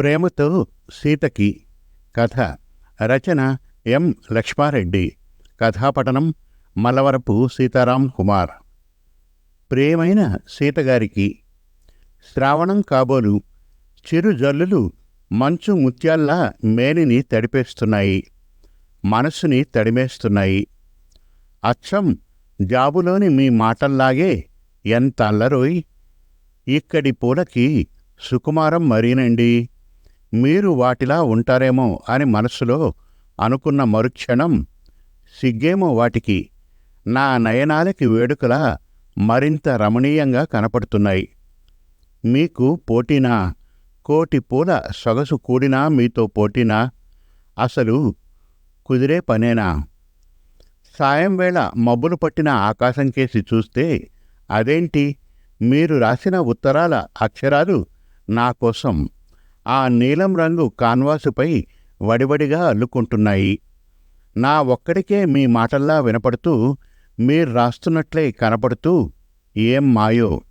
ప్రేమతో సీతకి కథ రచన ఎం. లక్ష్మారెడ్డి. కథాపఠనం మలవరపు సీతారాం కుమార్. ప్రేమైన సీతగారికి శ్రావణం కాబోలు చిరు జల్లులు మంచు ముత్యాల్లా మేనిని తడిపేస్తున్నాయి మనస్సుని తడిమేస్తున్నాయి. అచ్చం జాబులోని మీ మాటల్లాగే ఎంత అల్లరోయ్! ఇక్కడి పూలకి సుకుమారం మరీనండి. మీరు వాటిలా ఉంటారేమో అని మనసులో అనుకున్న మరుక్షణం సిగ్గేమో వాటికి. నా నయనాలకి వేడుకలా మరింత రమణీయంగా కనపడుతున్నాయి. మీకు పోటీనా? కోటి పూల సొగసు కూడినా మీతో పోటీనా? అసలు కుదిరే పనేనా? సాయం వేళ మబ్బులు పట్టిన ఆకాశం కేసి చూస్తే అదేంటి? మీరు రాసిన ఉత్తరాల అక్షరాలు నా కోసం. ఆ నీలం రంగు కాన్వాసుపై వడివడిగా అల్లుకుంటున్నాయి. నా ఒక్కడికే మీ మాటల్లా వినపడుతూ మీరు రాస్తున్నట్లే కనపడుతూ ఏం మాయో?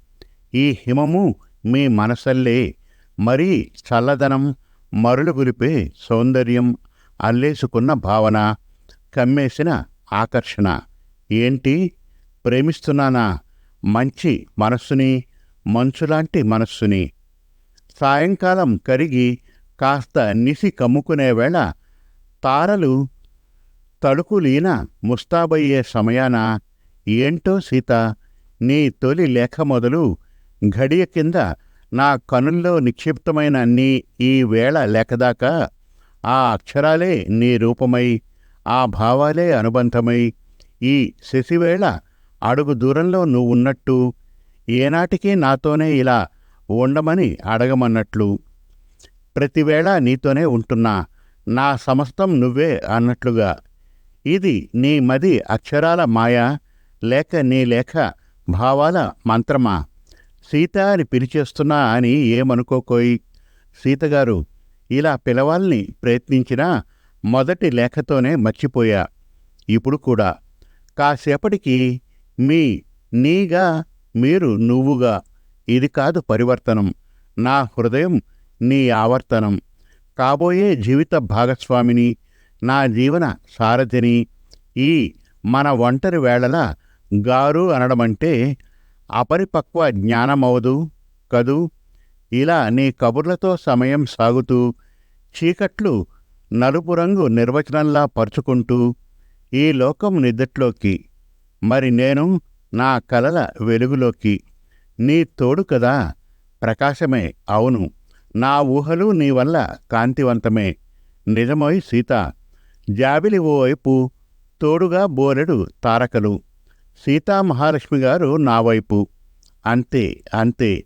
ఈ హిమము మీ మనసల్లే. మరీ చల్లదనం మరులు గురిపే సౌందర్యం అల్లేసుకున్న భావన కమ్మేసిన ఆకర్షణ. ఏంటి? ప్రేమిస్తున్నానా? మంచి మనస్సుని మంచులాంటి మనస్సుని. సాయంకాలం కరిగి కాస్త నిసి కమ్ముకునే వేళ తారలు తడుకులీన ముస్తాబయ్యే సమయాన ఏంటో సీత నీ తొలి లేఖ మొదలు ఘడియ కింద నా కనుల్లో నిక్షిప్తమైన నీ ఈ వేళ లేఖదాకా. ఆ అక్షరాలే నీ రూపమై ఆ భావాలే అనుబంధమై. ఈ శశివేళ అడుగు దూరంలో నువ్వున్నట్టు. ఏనాటికి నాతోనే ఇలా ఉండమని అడగమన్నట్లు ప్రతివేళ నీతోనే ఉంటున్నా నా సమస్తం నువ్వే అన్నట్లుగా ఇది నీ మది అక్షరాల మాయా లేక నీ లేఖ భావాల మంత్రమా? సీత అని పిలిచేస్తున్నా అని ఏమనుకోకోయి? సీతగారు ఇలా పిలవాలని ప్రయత్నించినా మొదటి లేఖతోనే మర్చిపోయా. ఇప్పుడు కూడా కాసేపటికి మీ నీగా మీరు నువ్వుగా ఇది కాదు పరివర్తనం. నా హృదయం నీ ఆవర్తనం. కాబోయే జీవిత భాగస్వామిని నా జీవన సారథిని ఈ మన ఒంటరి వేళల గారు అనడమంటే అపరిపక్వ జ్ఞానమవదు కదూ? ఇలా నీ కబుర్లతో సమయం సాగుతూ చీకట్లు నలుపు రంగు నిర్వచనంలా పరుచుకుంటూ ఈ లోకం నిద్దట్లోకి మరి నేను నా కలల వెలుగులోకి నీ తోడు కదా. ప్రకాశమే. అవును. నా ఊహలు నీ వల్ల కాంతివంతమే. నిజమోయ్ సీత. జాబిలి ఓవైపు తోడుగా బోలెడు తారకలు. సీతామహాలక్ష్మి గారు నా వైపు. అంతే అంతే.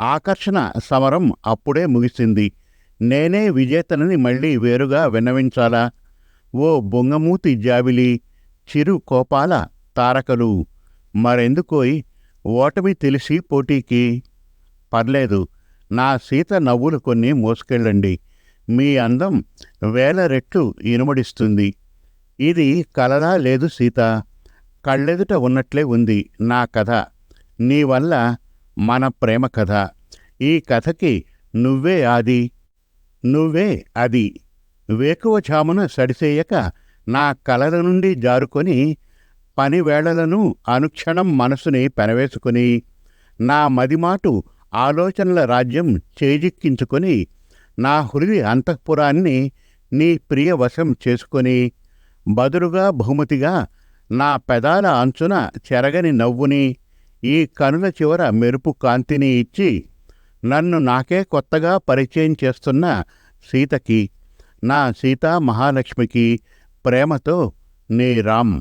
ఆకర్షణ సమరం అప్పుడే ముగిసింది. నేనే విజేతనని మళ్ళీ వేరుగా విన్నవించాలా? ఓ బొంగమూతి జాబిలి చిరు కోపాల తారకలు. మరెందుకోయ్? ఓటమి తెలిసి పోటీకి. పర్లేదు నా సీత నవ్వులు కొన్ని మోసుకెళ్ళండి. మీ అందం వేల రెట్లు ఇనుమడిస్తుంది. ఇది కలరా లేదు సీత? కళ్ళెదుట ఉన్నట్లే ఉంది నా కథ. నీ వల్ల మన ప్రేమ కథ. ఈ కథకి నువ్వే ఆది. నువ్వే అది. వేకువఛామున సడిసేయక నా కలర నుండి జారుకొని పనివేళలను అనుక్షణం మనసుని పెనవేసుకుని నా మదిమాటు ఆలోచనల రాజ్యం చేజిక్కించుకొని నా హృది అంతఃపురాన్ని నీ ప్రియ వశం చేసుకొని బదులుగా బహుమతిగా నా పెదాల అంచున చెరగని నవ్వుని ఈ కనుల చివర మెరుపు కాంతిని ఇచ్చి నన్ను నాకే కొత్తగా పరిచయం చేస్తున్న సీతకి నా సీతా మహాలక్ష్మికి ప్రేమతో నీ రామ్.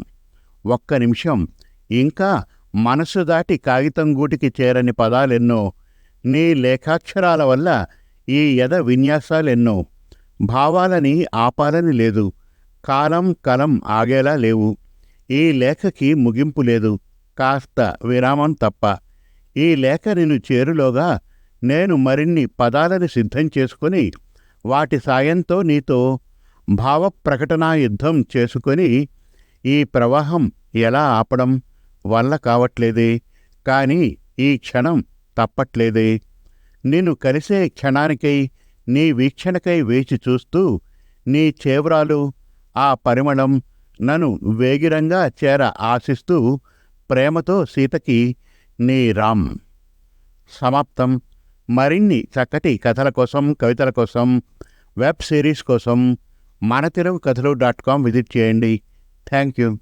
ఒక్క నిమిషం. ఇంకా మనసు దాటి కాగితం గూటికి చేరని పదాలెన్నో నీ లేఖాక్షరాల వల్ల ఈ యద విన్యాసాలెన్నో. భావాలని ఆపాలని లేదు. కాలం కలం ఆగేలా లేవు. ఈ లేఖకి ముగింపు లేదు. కాస్త విరామం తప్ప. ఈ లేఖ నిన్ను చేరులోగా నేను మరిన్ని పదాలను సిద్ధం చేసుకొని వాటి సాయంతో నీతో భావప్రకటనా యుద్ధం చేసుకొని ఈ ప్రవాహం ఎలా ఆపడం వల్ల కావట్లేదే? కాని ఈ క్షణం తప్పట్లేదే. నిన్ను కలిసే క్షణానికై నీ వీక్షణకై వేచి చూస్తూ నీ చేవ్రాలు ఆ పరిమళం నన్ను వేగిరంగా చేర ఆశిస్తూ ప్రేమతో సీతకి నీ రామ్. సమాప్తం. మరిన్ని చక్కటి కథల కోసం కవితల కోసం వెబ్ సిరీస్ కోసం మన తెలుగు కథలు డాట్ కామ్ విజిట్ చేయండి. Thank you.